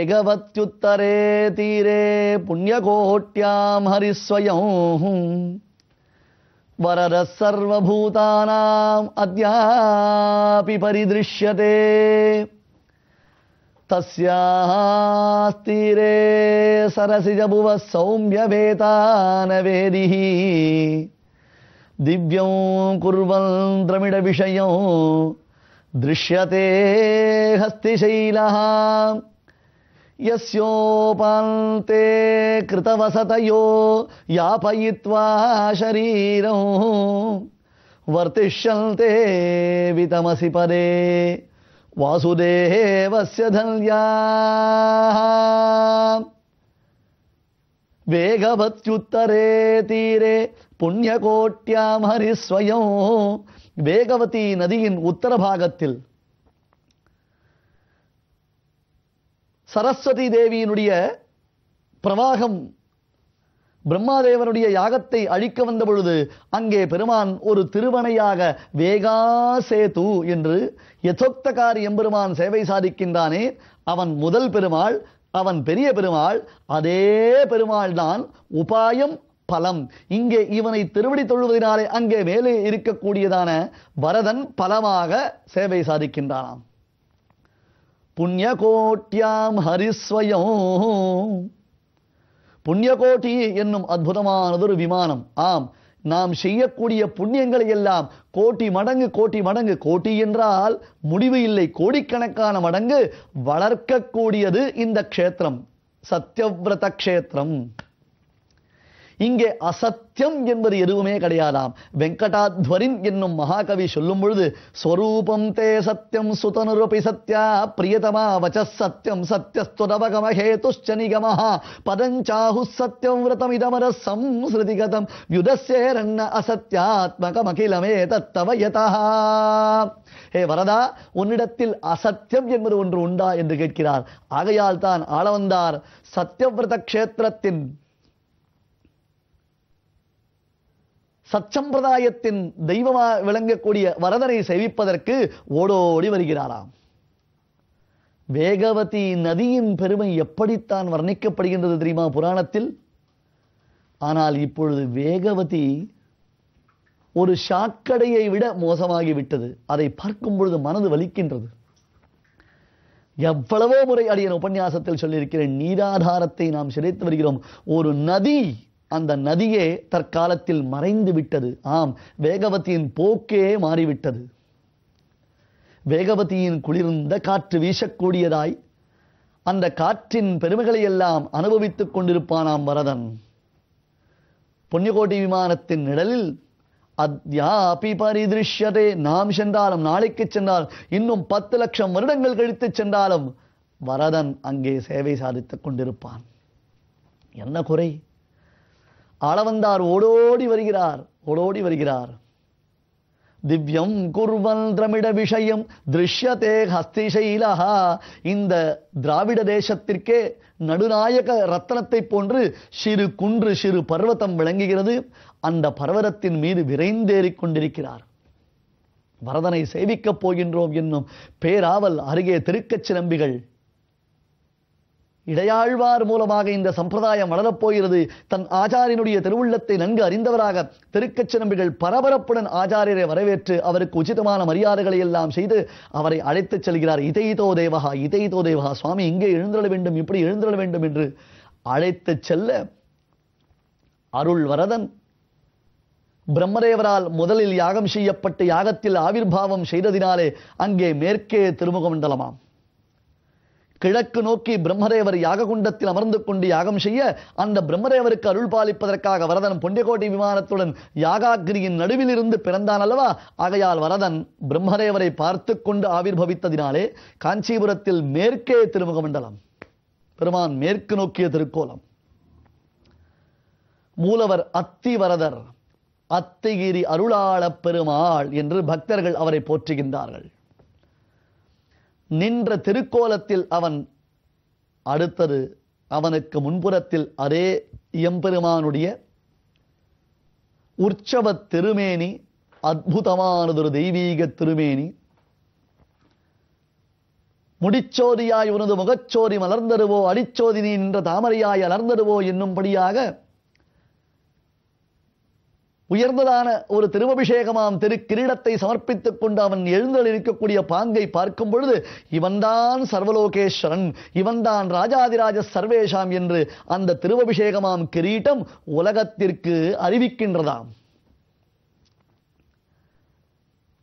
वेगवत्युत्तरे तीरे पुण्यकोट्यां हरिस्वयौ. वरदः सर्वभूतानाम् अद्यापि परिदृश्यते. तस्याः स्तीरे सरसिजभुवः सौम्यवेता दिव्यं वेदिः कुर्वन् द्रमिडविषयौ दृश्यते हस्तिशैलः. యస్యోపాంతే కృతవసతయో యాపయిత్వా శరీరం వర్తిష్యంతే వితమసి పదే వాసుదేవస్య ధన్యా వేగవత్యుత్తరే తీరే പുണ്യകോട്യാം వేగవతి വേഗവതി ఉత్తర భాగత్తిల్ சரஸ்வதி தேவியினுடைய பிரவாகம் பிரம்மாதேவனுடைய யாகத்தை அழிக்க வந்த பொழுது அங்கே பெருமான் ஒரு திருவனையாக வேகாசேது என்று யதோக்தகாரி எம்பெருமான் சேவை சாதிக்கின்றானே அவன் முதல் பெருமாள் அவன் பெரிய பெருமாள் அதே பெருமாள் தான் உபாயம் பலம். இங்கே இவனை திருவடி தொழுவதினாலே அங்கே மேலே இருக்கக்கூடியதான வரதன் பலமாக சேவை சாதிக்கின்றானாம். புண்ணியகோட்டியாம் ஹரிஸ்வயம். புண்ணியகோட்டி என்னும் அற்புதமானதொரு விமானம். ஆம் நாம் செய்யக்கூடிய புண்ணியங்களை எல்லாம் கோட்டி மடங்கு கோட்டி மடங்கு. கோட்டி என்றால் முடிவு இல்லை கோடிக்கணக்கான மடங்கு வளர்க்கக்கூடியது இந்த க்ஷேத்திரம் சத்யவிரத க்ஷேத்திரம். இங்கே அசத்தியம் என்பது எதுவுமே கிடையாதாம். வெங்கடாத்வரின் என்னும் மகாகவி சொல்லும் பொழுது ஸ்வரூபம் தே சத்தியம் சுதனுரபி சத்யா பிரியதமா வச்ச சத்தியம் சத்தியஸ்துதவகம ஹேதுஷ்ச பதஞ்சாஹு சத்தியம் விரதம் இதமர சம்ஸ்ருதிகதம் யுதசேரண்ண அசத்தியாத்மகமகிலமே தத்தவ யதா ஹே வரதா உன்னிடத்தில் அசத்தியம் என்பது ஒன்று உண்டா என்று கேட்கிறார். ஆகையால் தான் ஆளவந்தார் சத்தியவிரத கஷேத்திரத்தின் சச்சம்பிரதாயத்தின் தெய்வமா விளங்கக்கூடிய வரதனை சேவிப்பதற்கு ஓடோடி வருகிறாராம். வேகவதி நதியின் பெருமை எப்படித்தான் வர்ணிக்கப்படுகின்றது தெரியுமா புராணத்தில்? ஆனால் இப்பொழுது வேகவதி ஒரு ஷாக்கடையை விட மோசமாகி விட்டது அதை பார்க்கும் பொழுது மனது வலிக்கின்றது. எவ்வளவோ முறை அடியன் உபன்யாசத்தில் சொல்லியிருக்கிறேன் நீராதாரத்தை நாம் சிதைத்து வருகிறோம். ஒரு நதி அந்த நதியே தற்காலத்தில் மறைந்து விட்டது. ஆம் வேகவதியின் போக்கே மாறிவிட்டது. வேகவதியின் குளிர்ந்த காற்று வீசக்கூடியதாய் அந்த காற்றின் பெருமைகளை எல்லாம் அனுபவித்துக் கொண்டிருப்பானாம் வரதன். புண்ணியகோட்டி விமானத்தின் நிழலில் அத்யாபி பரிதிருஷ்யதே நாம் சென்றாலும் நாளைக்கு சென்றால் இன்னும் பத்து லட்சம் வருடங்கள் கழித்து சென்றாலும் வரதன் அங்கே சேவை சாதித்துக் கொண்டிருப்பான். என்ன குறை? ஆளவந்தார் ஓடோடி வருகிறார் ஓடோடி வருகிறார். திவ்யம் குர்வன் திரமிட விஷயம் திருஷ்யதே ஹஸ்திசைலா இந்த திராவிட தேசத்திற்கே நடுநாயக ரத்தனத்தை போன்று சிறு குன்று சிறு பர்வதம் விளங்குகிறது. அந்த பர்வதத்தின் மீது விரைந்தேறிக் கொண்டிருக்கிறார். வரதனை சேவிக்கப் போகின்றோம் என்னும் பேராவல் அருகே திருக்கச்சிலம்பிகள் இடையாழ்வார் மூலமாக இந்த சம்பிரதாயம் வளரப் போகிறது. தன் ஆச்சாரியனுடைய திருவுள்ளத்தை நன்கு அறிந்தவராக திருக்கச்சினம்பிகள் பரபரப்புடன் ஆச்சாரியரை வரவேற்று அவருக்கு உச்சிதமான மரியாதைகளை எல்லாம் செய்து அவரை அழைத்துச் செல்கிறார். இதைதோ தேவகா இதைதோ தேவகா சுவாமி இங்கே எழுந்திரள வேண்டும் இப்படி எழுந்திரள வேண்டும் என்று அழைத்துச் செல்ல அருள் வரதன் பிரம்மதேவரால் முதலில் யாகம் செய்யப்பட்டு யாகத்தில் ஆவிர்வாவம் செய்ததினாலே அங்கே மேற்கே திருமுகமண்டலமாம். கிழக்கு நோக்கி பிரம்மதேவர் யாககுண்டத்தில் அமர்ந்து கொண்டு யாகம் செய்ய அந்த பிரம்மதேவருக்கு அருள் பாலிப்பதற்காக வரதன் பொண்டியகோட்டை விமானத்துடன் யாகாகிரியின் நடுவில் இருந்து பிறந்தான் அல்லவா? ஆகையால் வரதன் பிரம்மதேவரை பார்த்து கொண்டு ஆவிர்வவித்ததினாலே காஞ்சிபுரத்தில் மேற்கே திருமுகமண்டலம் பெருமான் மேற்கு நோக்கிய திருக்கோலம். மூலவர் அத்திவரதர் அத்திகிரி அருளாளப் பெருமாள் என்று பக்தர்கள் அவரை போற்றுகின்றார்கள். நின்ற திருக்கோலத்தில் அவன் அடுத்தது அவனுக்கு முன்புறத்தில் அதே எம்பெருமானுடைய உற்சவ திருமேனி அற்புதமானதொரு தெய்வீக திருமேனி. முடிச்சோதியாய் உனது முகச்சோதி மலர்ந்தருவோ அடிச்சோதி நின்ற தாமரையாய் அலர்ந்தருவோ என்னும்படியாக உயர்ந்ததான ஒரு திருவபிஷேகமாம் திரு கிரீடத்தை சமர்ப்பித்துக் கொண்டு அவன் எழுந்தல் இருக்கக்கூடிய பாங்கை பார்க்கும் பொழுது இவன்தான் சர்வலோகேஸ்வரன் இவன்தான் ராஜாதிராஜ சர்வேஷாம் என்று அந்த திருவபிஷேகமாம் கிரீட்டம் உலகத்திற்கு அறிவிக்கின்றதாம்.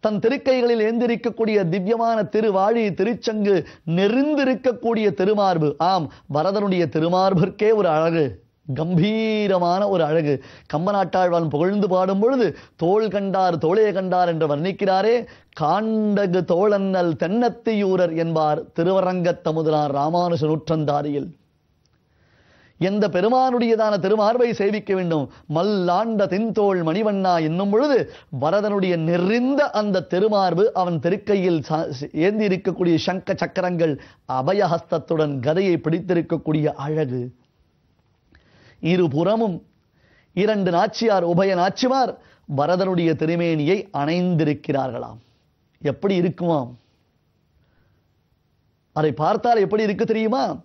தன் திருக்கைகளில் ஏந்திருக்கக்கூடிய திவ்யமான திருவாழி திருச்சங்கு நெறிந்திருக்கக்கூடிய திருமார்பு. ஆம் வரதனுடைய திருமார்பிற்கே ஒரு அழகு. கம்பீரமான ஒரு அழகு. கம்பநாட்டாழ்வான் புகழ்ந்து பாடும் பொழுது தோள் கண்டார் தோளே கண்டார் என்று வர்ணிக்கிறாரே காண்டகு தோழன்னல் தென்னத்தியூரர் என்பார் திருவரங்கத்தமுதலார் ராமானுஜ நூற்றந்தாரியில் எந்த பெருமானுடையதான திருமார்பை சேவிக்க வேண்டும்? மல்லாண்ட தின்தோள் மணிவண்ணா என்னும் பொழுது வரதனுடைய நெறிந்த அந்த திருமார்பு அவன் திருக்கையில் சா- ஏந்தி இருக்கக்கூடிய சங்க சக்கரங்கள் அபயஹஸ்தத்துடன் கதையை பிடித்திருக்கக்கூடிய அழகு. இருபுறமும். இரண்டு நாச்சியார் உபய நாச்சிமார் பரதனுடைய திருமேனியை அணைந்திருக்கிறார்களாம். எப்படி இருக்குமாம்? அதை பார்த்தால் எப்படி இருக்கு தெரியுமா?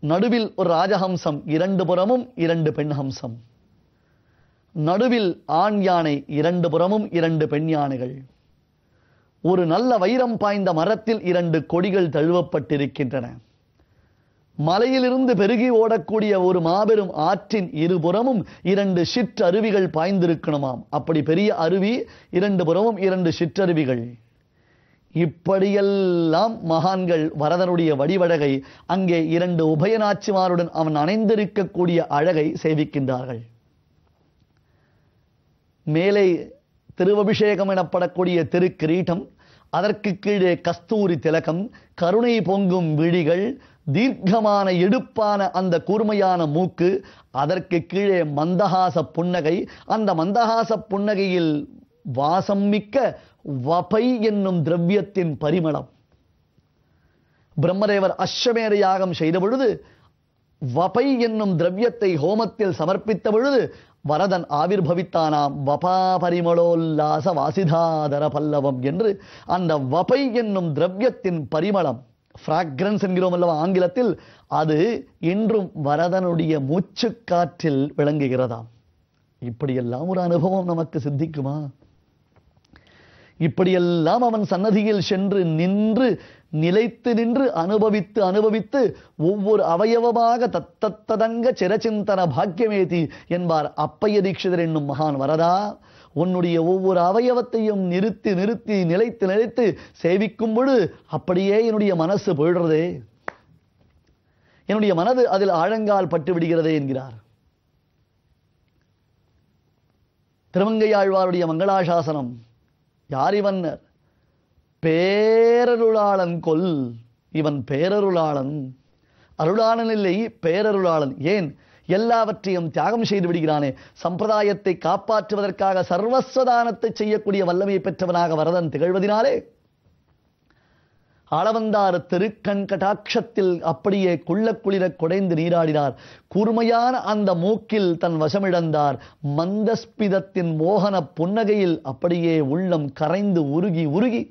நடுவில் ஒரு ராஜஹம்சம் இரண்டு புறமும் இரண்டு பெண் ஹம்சம். நடுவில் ஆண் யானை இரண்டு புறமும் இரண்டு பெண் யானைகள். ஒரு நல்ல வைரம் பாய்ந்த மரத்தில் இரண்டு கொடிகள் தழுவப்பட்டிருக்கின்றன. மலையிலிருந்து பெருகி ஓடக்கூடிய ஒரு மாபெரும் ஆற்றின் இருபுறமும் இரண்டு சிற்றருவிகள் பாய்ந்திருக்கணுமாம். அப்படி பெரிய அருவி இரண்டு புறமும் இரண்டு சிற்றருவிகள். இப்படியெல்லாம் மகான்கள் வரதனுடைய வடிவழகை அங்கே இரண்டு உபயநாச்சிமாருடன் அவன் அணைந்திருக்கக்கூடிய அழகை சேவிக்கின்றார்கள். மேலே திருவபிஷேகம் எனப்படக்கூடிய திருக்கிரீட்டம் அதற்கு கீழே கஸ்தூரி திலகம் கருணை பொங்கும் விழிகள் தீர்க்கமான எடுப்பான அந்த கூர்மையான மூக்கு அதற்கு கீழே மந்தகாச புன்னகை. அந்த மந்தகாச புன்னகையில் வாசம் மிக்க வபை என்னும் திரவியத்தின் பரிமளம். பிரம்மதேவர் அஸ்வமேத யாகம் செய்த பொழுது வபை என்னும் திரவியத்தை ஹோமத்தில் சமர்ப்பித்த பொழுது வரதன் ஆவிர்பவித்தானாம். வபா பரிமளோல்லாச வாசிதாதர பல்லவம் என்று அந்த வபை என்னும் திரவியத்தின் பரிமளம். ஃப்ராக்ரன்ஸ் என்கிறோம் அல்லவா ஆங்கிலத்தில்? அது இன்றும் வரதனுடைய மூச்சுக்காற்றில் விளங்குகிறதாம். இப்படியெல்லாம் ஒரு அனுபவம் நமக்கு சித்திக்குமா? இப்படியெல்லாம் அவன் சன்னதியில் சென்று நின்று நிலைத்து நின்று அனுபவித்து அனுபவித்து ஒவ்வொரு அவயவமாக தத்தத்ததங்க சிரச்சிந்தன பாக்கியமேதி என்பார் அப்பைய தீட்சிதர் என்னும் மகான் வரதா? உன்னுடைய ஒவ்வொரு அவயவத்தையும் நிறுத்தி நிறுத்தி நிலைத்து நிலைத்து சேவிக்கும் பொழுது அப்படியே என்னுடைய மனசு போயிடுறதே. என்னுடைய மனது அதில் ஆழங்கால் பட்டு விடுகிறதே என்கிறார். திருமங்கையாழ்வாருடைய மங்களாசாசனம் யார் இவன்? பேரருளாளன் கொல் இவன் பேரருளாளன். அருளாளன் இல்லை பேரருளாளன். ஏன்? எல்லாவற்றையும் தியாகம் செய்து விடுகிறானே. சம்பிரதாயத்தை காப்பாற்றுவதற்காக சர்வஸ்வதானத்தை செய்யக்கூடிய வல்லமையை பெற்றவனாக வரதன் திகழ்வதினாலே அளவந்தாறு திருக்கண் கட்டாட்சத்தில் அப்படியே குள்ள குளிர குடைந்து நீராடினார். கூர்மையான அந்த மூக்கில் தன் வசமிழந்தார். மந்தஸ்பிதத்தின் மோகன புன்னகையில் அப்படியே உள்ளம் கரைந்து உருகி உருகி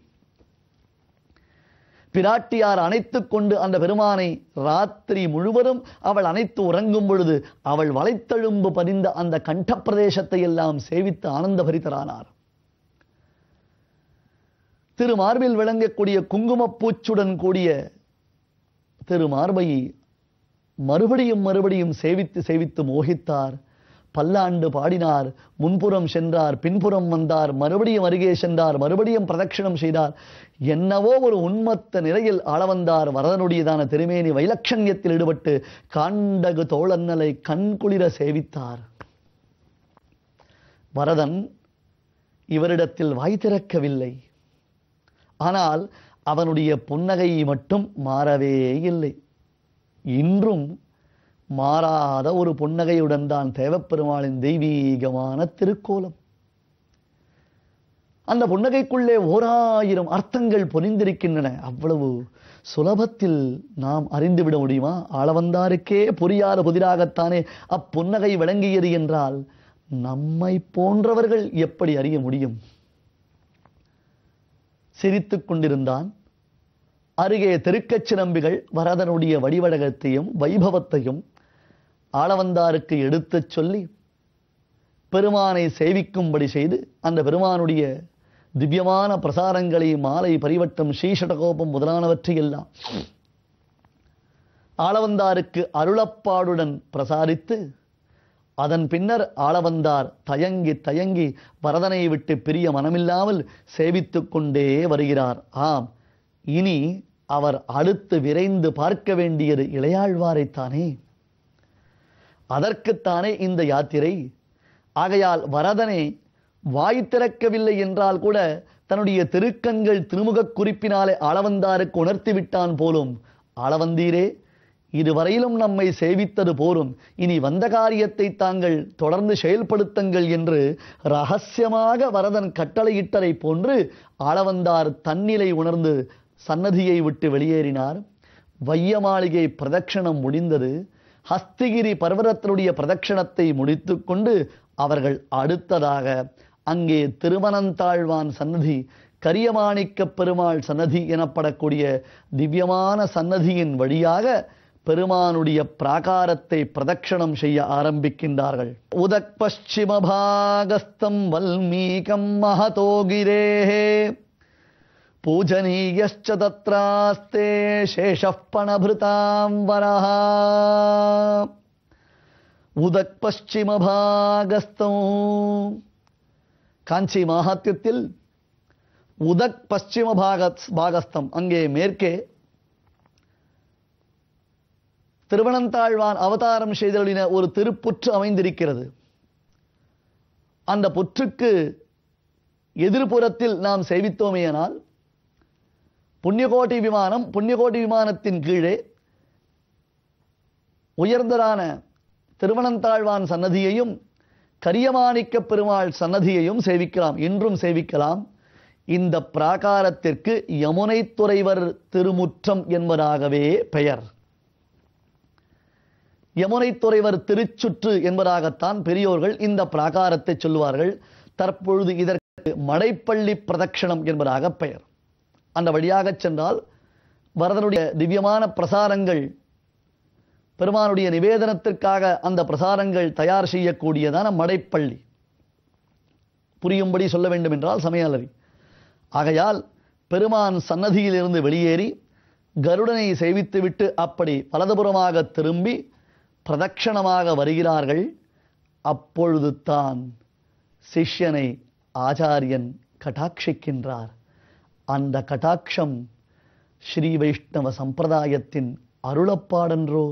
பிராட்டியார் அணைத்துக் கொண்டு அந்த பெருமானை ராத்திரி முழுவதும் அவள் அணைத்து உறங்கும் பொழுது அவள் வளைத்தெழும்பு பதிந்த அந்த கண்ட பிரதேசத்தை எல்லாம் சேவித்து ஆனந்த பரிதரானார் திருமார்பில் விளங்கக்கூடிய குங்குமப்பூச்சுடன் கூடிய திருமார்பை மறுபடியும் மறுபடியும் சேவித்து சேவித்து மோகித்தார். பல்லாண்டு பாடினார் முன்புறம் சென்றார் பின்புறம் வந்தார் மறுபடியும் அருகே சென்றார் மறுபடியும் பிரதட்சிணம் செய்தார். என்னவோ ஒரு உண்மத்த நிலையில் ஆளவந்தார் வரதனுடையதான திருமேனி வைலட்சண்யத்தில் ஈடுபட்டு காண்டகு தோழன்னலை கண்குளிர சேவித்தார். வரதன் இவரிடத்தில் வாய் திறக்கவில்லை. ஆனால் அவனுடைய புன்னகை மட்டும் மாறவே இல்லை இன்றும் மாறாத ஒரு புன்னகையுடன் தான் தேவப்பெருமாளின் தெய்வீகமான திருக்கோலம். அந்த புன்னகைக்குள்ளே ஓராயிரம் அர்த்தங்கள் பொறிந்திருக்கின்றன அவ்வளவு சுலபத்தில் நாம் அறிந்துவிட முடியுமா? ஆளவந்தாருக்கே புரியாத புதிராகத்தானே அப்புன்னகை விளங்கியது என்றால் நம்மை போன்றவர்கள் எப்படி அறிய முடியும்? சிரித்துக் கொண்டிருந்தான். அருகே திருக்கச்சிரம்பிகள் வரதனுடைய வடிவடகத்தையும் வைபவத்தையும் ஆளவந்தாருக்கு எடுத்துச் சொல்லி பெருமானை சேவிக்கும்படி செய்து அந்த பெருமானுடைய திவ்யமான பிரசாரங்களை மாலை பரிவட்டம் ஸ்ரீஷடகோபம் முதலானவற்றையெல்லாம் ஆளவந்தாருக்கு அருளப்பாடுடன் பிரசாரித்து அதன் பின்னர் ஆளவந்தார் தயங்கி தயங்கி வரதனை விட்டு பிரிய மனமில்லாமல் சேவித்து கொண்டே வருகிறார். ஆம் இனி அவர் அடுத்து விரைந்து பார்க்க வேண்டியது இளையாழ்வாரைத்தானே அதற்குத்தானே இந்த யாத்திரை? ஆகையால் வரதனை வாய் திறக்கவில்லை என்றால் கூட தன்னுடைய திருக்கண்கள் திருமுகக் குறிப்பினாலே அளவந்தாருக்கு உணர்த்தி விட்டான் போலும். அளவந்தீரே இதுவரையிலும் நம்மை சேவித்தது போரும். இனி வந்த காரியத்தை தாங்கள் தொடர்ந்து செயல்படுத்துங்கள் என்று ரகசியமாக வரதன் கட்டளையிட்டதை போன்று ஆளவந்தார் தன்னிலை உணர்ந்து சன்னதியை விட்டு வெளியேறினார். வைய மாளிகை பிரதட்சணம் முடிந்தது. ஹஸ்திகிரி பர்வதத்தினுடைய பிரதட்சணத்தை முடித்துக்கொண்டு அவர்கள் அடுத்ததாக அங்கே திருமணந்தாழ்வான் சன்னதி கரியமாணிக்க பெருமாள் சன்னதி எனப்படக்கூடிய திவ்யமான சன்னதியின் வழியாக பெருமானுடைய பிராகாரத்தை பிரதட்சணம் செய்ய ஆரம்பிக்கின்றார்கள். உதக் பஷ்சிமபாகஸ்தம் வல்மீகம் மகதோகிரேஹே. பூஜனீயச்ச தத்ராஸ்தே சேஷப்பணபிருதாம் வரः உதக்பஷ்சிமபாகஸ்தம் காஞ்சி மகாத்தியத்தில் உதக் பஷ்சிம பாகத் பாகஸ்தம் அங்கே மேற்கே திருவனந்தாழ்வான் அவதாரம் செய்தொழின ஒரு திருப்புற்று அமைந்திருக்கிறது. அந்த புற்றுக்கு எதிர்புறத்தில் நாம் செய்வித்தோமேயானால் புண்ணியகோட்டி விமானம் புண்ணியகோட்டி விமானத்தின் கீழே உயர்ந்ததான திருவனந்தாழ்வான் சன்னதியையும் கரியமாணிக்க பெருமாள் சன்னதியையும் சேவிக்கலாம் இன்றும் சேவிக்கலாம். இந்த பிராகாரத்திற்கு யமுனை துறைவர் திருமுற்றம் என்பதாகவே பெயர். யமுனை துறைவர் திருச்சுற்று என்பதாகத்தான் பெரியோர்கள் இந்த பிராகாரத்தை சொல்லுவார்கள். தற்பொழுது இதற்கு மடைப்பள்ளி பிரதட்சணம் என்பதாக பெயர். அந்த வழியாக சென்றால் வரதனுடைய திவ்யமான பிரசாரங்கள் பெருமானுடைய நிவேதனத்திற்காக அந்த பிரசாரங்கள் தயார் செய்யக்கூடியதான மடைப்பள்ளி. புரியும்படி சொல்ல வேண்டும் என்றால் சமையலறி. ஆகையால் பெருமான் சன்னதியிலிருந்து வெளியேறி கருடனை சேவித்துவிட்டு அப்படி வலதுபுறமாக திரும்பி பிரதட்சணமாக வருகிறார்கள். அப்பொழுது தான் சிஷ்யனை ஆச்சாரியன் கட்டாட்சிக்கின்றார் அந்த கட்டாட்சம் ஸ்ரீ வைஷ்ணவ சம்பிரதாயத்தின் அருளப்பாடன்றோ?